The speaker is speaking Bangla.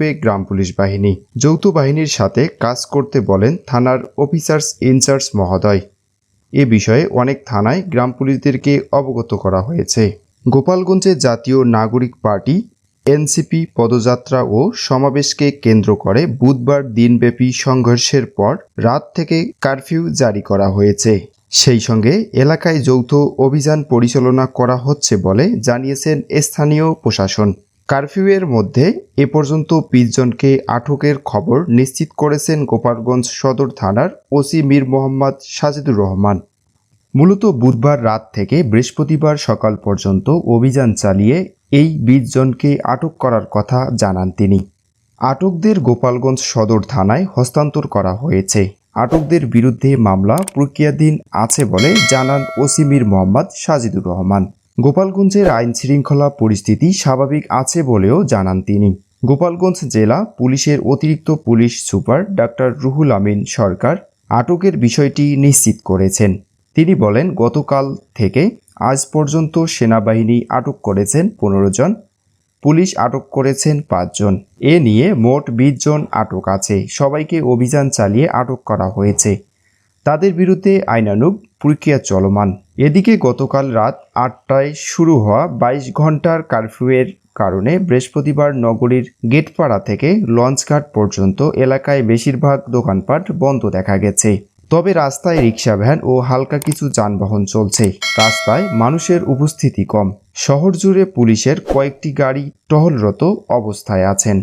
করবে গ্রাম পুলিশ বাহিনী। যৌথ বাহিনীর সাথে কাজ করতে বলেন থানার অফিসার্স ইনচার্জ মহোদয়। এ বিষয়ে অনেক থানায় গ্রাম পুলিশদেরকে অবগত করা হয়েছে। গোপালগঞ্জে জাতীয় নাগরিক পার্টি, এনসিপি পদযাত্রা ও সমাবেশকে কেন্দ্র করে বুধবার দিনব্যাপী সংঘর্ষের পর রাত থেকে কারফিউ জারি করা হয়েছে। সেই সঙ্গে এলাকায় যৌথ অভিযান পরিচালনা করা হচ্ছে বলে জানিয়েছেন স্থানীয় প্রশাসন। কারফিউয়ের মধ্যে এ পর্যন্ত জনকে আটকের খবর নিশ্চিত করেছেন গোপালগঞ্জ সদর থানার ওসি মীর মোহাম্মদ সাজিদুর রহমান। মূলত বুধবার রাত থেকে বৃহস্পতিবার সকাল পর্যন্ত অভিযান চালিয়ে এই জনকে আটক করার কথা জানান তিনি। আটকদের গোপালগঞ্জ সদর থানায় হস্তান্তর করা হয়েছে। আটকদের বিরুদ্ধে মামলা প্রক্রিয়াধীন আছে বলে জানান ওসিমির মোহাম্মদ সাজিদুর রহমান। গোপালগঞ্জের আইন শৃঙ্খলা পরিস্থিতি স্বাভাবিক আছে বলেও জানান তিনি। গোপালগঞ্জ জেলা পুলিশের অতিরিক্ত police super doctor Ruhul Amin Sarkar আটকের বিষয়টি নিশ্চিত করেছেন। তিনি বলেন, গতকাল থেকে আজ পর্যন্ত সেনাবাহিনী আটক করেছেন পনেরো জন, পুলিশ আটক করেছেন পাঁচজন এ নিয়ে মোট বিশ জন আটক আছে। সবাইকে অভিযান চালিয়ে আটক করা হয়েছে। তাদের বিরুদ্ধে আইনানুগ প্রক্রিয়া চলমান। এদিকে গতকাল রাত আটটায় শুরু হওয়া বাইশ ঘণ্টার কারফিউয়ের কারণে বৃহস্পতিবার নগরীর গেটপাড়া থেকে লঞ্চঘাট পর্যন্ত এলাকায় বেশিরভাগ দোকানপাট বন্ধ দেখা গেছে। তবে রাস্তায় রিক্সা ভ্যান ও হালকা কিছু যানবাহন চলছে। রাস্তায় মানুষের উপস্থিতি কম। শহর জুড়ে পুলিশের কয়েকটি গাড়ি টহলরত অবস্থায় আছেন।